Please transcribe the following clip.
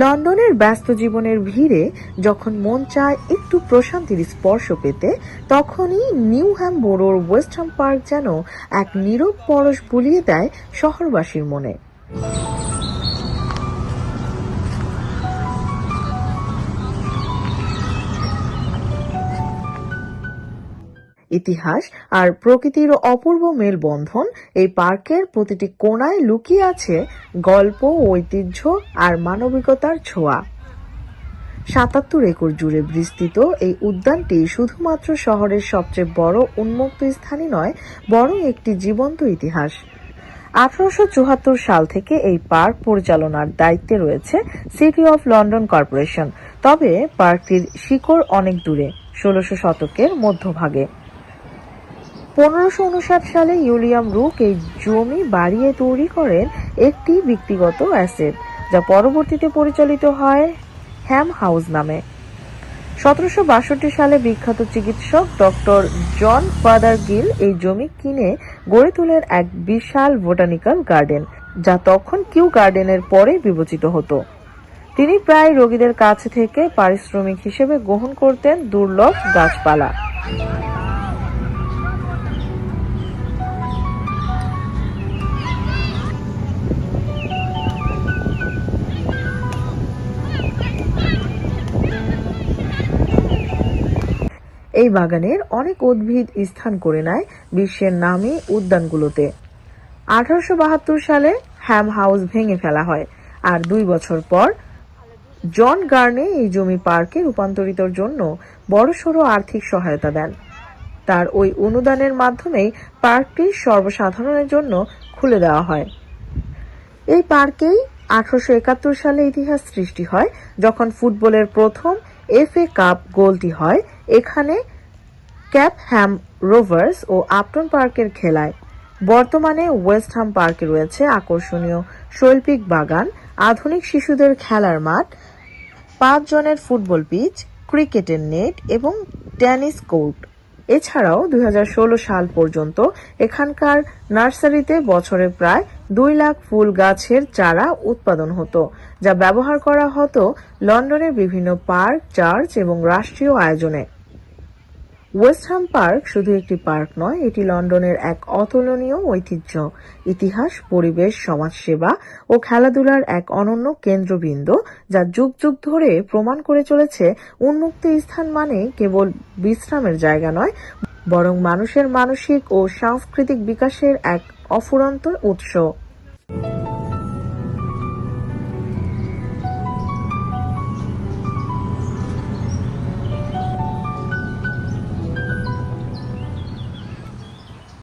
লন্ডনের ব্যস্ত জীবনের ভিড়ে যখন মন চায় একটু প্রশান্তির স্পর্শ পেতে, তখনই নিউহ্যাম বোরোর ওয়েস্টহাম পার্ক যেন এক নীরব পরশ বুলিয়ে দেয় শহরবাসীর মনে। ইতিহাস আর প্রকৃতির অপূর্ব মেলবন্ধন এই পার্কের প্রতিটি কোণায় লুকিয়ে আছে গল্প, ঐতিহ্য আর মানবিকতার ছোঁয়া। সাতাত্তর একর জুড়ে বিস্তৃত এই উদ্যানটি শুধুমাত্র শহরের সবচেয়ে বড় উন্মুক্ত স্থানই নয়, বরং একটি জীবন্ত ইতিহাস। আঠারোশো চুয়াত্তর সাল থেকে এই পার্ক পরিচালনার দায়িত্বে রয়েছে সিটি অফ লন্ডন কর্পোরেশন, তবে পার্কটির শিকড় অনেক দূরে, ষোলশো শতকের মধ্যভাগে। পনেরোশো উনষাট সালে ইউলিয়াম রুক এই জমি বাড়িয়ে তৈরি করেন একটি ব্যক্তিগত অ্যাসেট, যা পরবর্তীতে পরিচালিত হয় হ্যাম হাউস নামে। সতেরোশো বাষট্টি সালে বিখ্যাত চিকিৎসক ডক্টর জন ফাদার গিল এই জমি কিনে গড়ে তোলেন এক বিশাল বোটানিক্যাল গার্ডেন, যা তখন কিউ গার্ডেনের পরে বিবেচিত হতো। তিনি প্রায় রোগীদের কাছ থেকে পারিশ্রমিক হিসেবে গ্রহণ করতেন দুর্লভ গাছপালা। এই বাগানের অনেক উদ্ভিদ স্থান করে নেয় বিশ্বের নামী উদ্যানগুলোতে। আঠারোশো বাহাত্তর সালে হ্যাম হাউস ভেঙে ফেলা হয় আর দুই বছর পর জন গার্নে এই জমি পার্কে রূপান্তরিতর জন্য বড়সড় আর্থিক সহায়তা দেন। তার ওই অনুদানের মাধ্যমেই পার্কটি সর্বসাধারণের জন্য খুলে দেওয়া হয়। এই পার্কেই আঠারোশো একাত্তর সালে ইতিহাস সৃষ্টি হয়, যখন ফুটবলের প্রথম এফএ কাপ গোলটি হয় এখানে ক্যাপ হ্যাম রোভার্স ও আপটন পার্কের খেলায়। বর্তমানে ওয়েস্ট হাম পার্কে রয়েছে আকর্ষণীয় শৈল্পিক বাগান, আধুনিক শিশুদের খেলার মাঠ পাঁচ জনের ফুটবল পিচ, ক্রিকেটের নেট এবং টেনিস কোর্ট। এছাড়াও দুই হাজার ষোলো সাল পর্যন্ত এখানকার নার্সারিতে বছরে প্রায় দুই লাখ ফুল গাছের চারা উৎপাদন হতো, যা ব্যবহার করা হতো লন্ডনের বিভিন্ন পার্ক, চার্চ এবং রাষ্ট্রীয় আয়োজনে। ওয়েস্টহাম পার্ক শুধু একটি পার্ক নয়, এটি লন্ডনের এক অতুলনীয় ঐতিহ্য, ইতিহাস, পরিবেশ, সমাজসেবা ও খেলাধুলার এক অনন্য কেন্দ্রবিন্দু যা যুগ যুগ ধরে প্রমাণ করে চলেছে উন্মুক্ত স্থান মানে কেবল বিশ্রামের জায়গা নয়, বরং মানুষের মানসিক ও সাংস্কৃতিক বিকাশের এক অফুরন্ত উৎস।